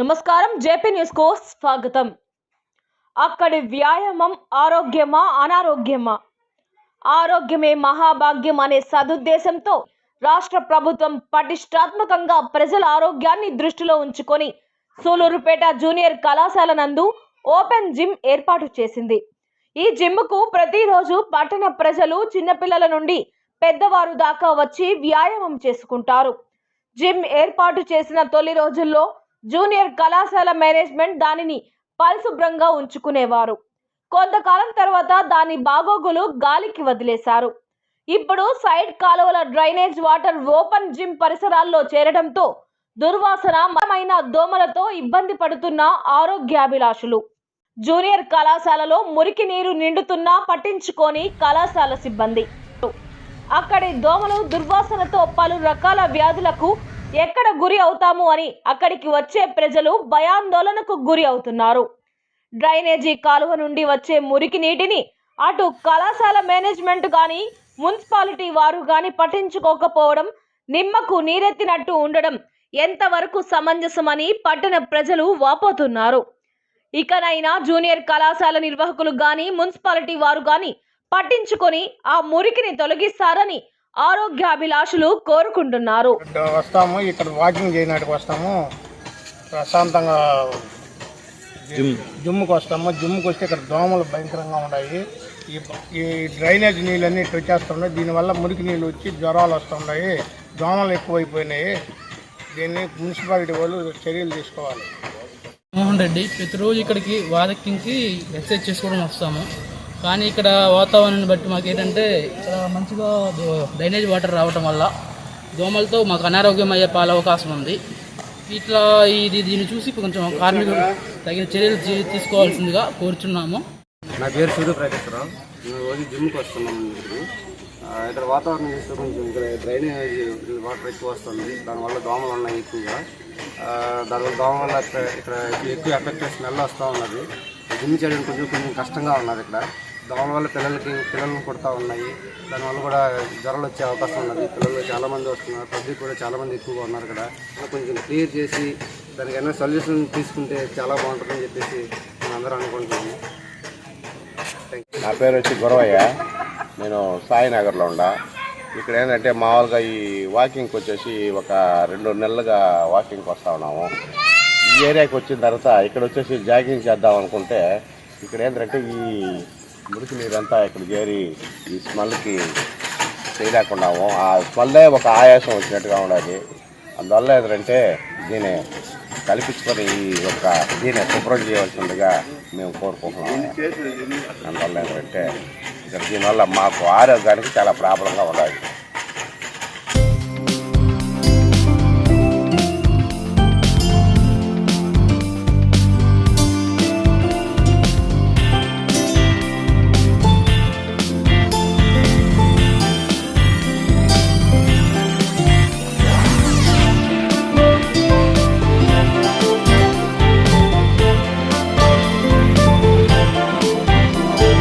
నమస్కారం. జేపీ న్యూస్కు స్వాగతం. అక్కడి వ్యాయామం ఆరోగ్యమా అనారోగ్యమా? ఆరోగ్యమే మహాభాగ్యం అనే సదుద్దేశంతో రాష్ట్ర ప్రభుత్వం పటిష్టాత్మకంగా ప్రజల ఆరోగ్యాన్ని దృష్టిలో ఉంచుకొని సూలూరుపేట జూనియర్ కళాశాల నందు ఓపెన్ జిమ్ ఏర్పాటు చేసింది. ఈ జిమ్కు ప్రతిరోజు పట్టణ ప్రజలు చిన్నపిల్లల నుండి పెద్దవారు దాకా వచ్చి వ్యాయామం చేసుకుంటారు. జిమ్ ఏర్పాటు చేసిన తొలి రోజుల్లో జూనియర్ కళాశాల మేనేజ్మెంట్ దానిని పరిశుభ్రంగా ఉంచుకునేవారు. కొంతకాలం తర్వాత దాని బాగోగులు గాలికి వదిలేశారు. ఇప్పుడు సైడ్ కాలువల డ్రైనేజ్ వాటర్ ఓపెన్ జిమ్ పరిసరాల్లో చేరడంతో దుర్వాసన మరమైన దోమలతో ఇబ్బంది పడుతున్న ఆరోగ్యాభిలాషులు. జూనియర్ కళాశాలలో మురికి నీరు నిండుతున్నా పట్టించుకొని కళాశాల సిబ్బంది. అక్కడి దోమలు దుర్వాసనతో పలు రకాల వ్యాధులకు ఎక్కడ గురి అవుతాము అని అక్కడికి వచ్చే ప్రజలు భయాందోళనకు గురి అవుతున్నారు. డ్రైనేజీ కాలువ నుండి వచ్చే మురికి నీటిని అటు కళాశాల మేనేజ్మెంట్ కానీ మున్సిపాలిటీ వారు కానీ పట్టించుకోకపోవడం నిమ్మకు నీరెత్తినట్టు ఉండడం ఎంతవరకు సమంజసమని పట్టణ ప్రజలు వాపోతున్నారు. ఇకనైనా జూనియర్ కళాశాల నిర్వాహకులు కానీ మున్సిపాలిటీ వారు కానీ పట్టించుకొని ఆ మురికిని తొలగిస్తారని ఆరోగ్యాభిలాషులు కోరుకుంటున్నారు. వస్తాము ఇక్కడ వాకింగ్ చేయడానికి వస్తాము. ప్రశాంతంగా జిమ్ జిమ్కి వస్తాము. జిమ్కి వస్తే ఇక్కడ దోమలు భయంకరంగా ఉన్నాయి. ఈ ఈ డ్రైనేజ్ నీళ్ళన్నీ ఇట్లా వచ్చేస్తున్నాయి. దీనివల్ల మురికి నీళ్ళు వచ్చి జ్వరాలు వస్తున్నాయి దోమలు ఎక్కువైపోయినాయి. దీన్ని మున్సిపాలిటీ వాళ్ళు చర్యలు తీసుకోవాలి. మోహన్ రెడ్డి ప్రతిరోజు ఇక్కడికి వాకింగ్కి ఎక్సర్సైజ్ చేసుకోవడం వస్తాము. కానీ ఇక్కడ వాతావరణాన్ని బట్టి మాకు ఏంటంటే ఇక్కడ మంచిగా డ్రైనేజ్ వాటర్ రావటం వల్ల దోమలతో మాకు అనారోగ్యం అయ్యే పాల అవకాశం ఉంది. ఇట్లా ఇది దీన్ని చూసి కొంచెం కార్మికులు తగిన చర్యలు తీసుకోవాల్సిందిగా కోరుచున్నాము. నా పేరు సూర్యప్రకాశ్వరరావు మేము రోజు జిమ్కి వస్తున్నాము ఇక్కడ వాతావరణం చూస్తే కొంచెం ఇక్కడ డ్రైనేజ్ వాటర్ ఎక్కువ వస్తుంది. దానివల్ల దోమలు ఉన్నాయి ఎక్కువగా. దానివల్ల దోమ వల్ల ఇక్కడ ఇక్కడ ఎక్కువ ఎఫెక్ట్ స్మెల్ వస్తూ ఉన్నది. జిమ్ చేయడం కొంచెం కొంచెం కష్టంగా ఉన్నది ఇక్కడ. దోమల వల్ల పిల్లలకి పిల్లలను కొడతా ఉన్నాయి. దానివల్ల కూడా జ్వరాలు వచ్చే అవకాశం ఉన్నది. పిల్లలు చాలామంది వస్తున్నారు. పబ్లిక్ కూడా చాలామంది ఎక్కువగా ఉన్నారు ఇక్కడ. కొంచెం క్లియర్ చేసి దానికి ఏమైనా సొల్యూషన్ తీసుకుంటే చాలా బాగుంటుందని చెప్పేసి మేము అందరం అనుకుంటున్నాము. నా పేరు వచ్చి గురవయ్య. నేను సాయినగర్లో ఉండా. ఇక్కడ ఏంటంటే మామూలుగా ఈ వాకింగ్కి వచ్చేసి ఒక రెండు నెలలుగా వాకింగ్కి వస్తూ ఉన్నాము. ఈ ఏరియాకి వచ్చిన తర్వాత ఇక్కడ వచ్చేసి జాగింగ్ చేద్దాం అనుకుంటే ఇక్కడ ఏంటంటే ఈ మురికి నీరంతా ఇక్కడ చేరి ఈ స్మెల్కి చేయలేకున్నాము ఆ స్మెల్లే ఒక ఆయాసం వచ్చినట్టుగా ఉండాలి. అందువల్ల ఏంటంటే దీన్ని కల్పించుకొని ఈ యొక్క దీన్ని శుభ్రం చేయవలసిందిగా మేము కోరుకుంటున్నాము. అందువల్ల ఏంటంటే ఇక్కడ దీనివల్ల మాకు ఆరోగ్యానికి చాలా ప్రాబ్లంగా ఉండాలి.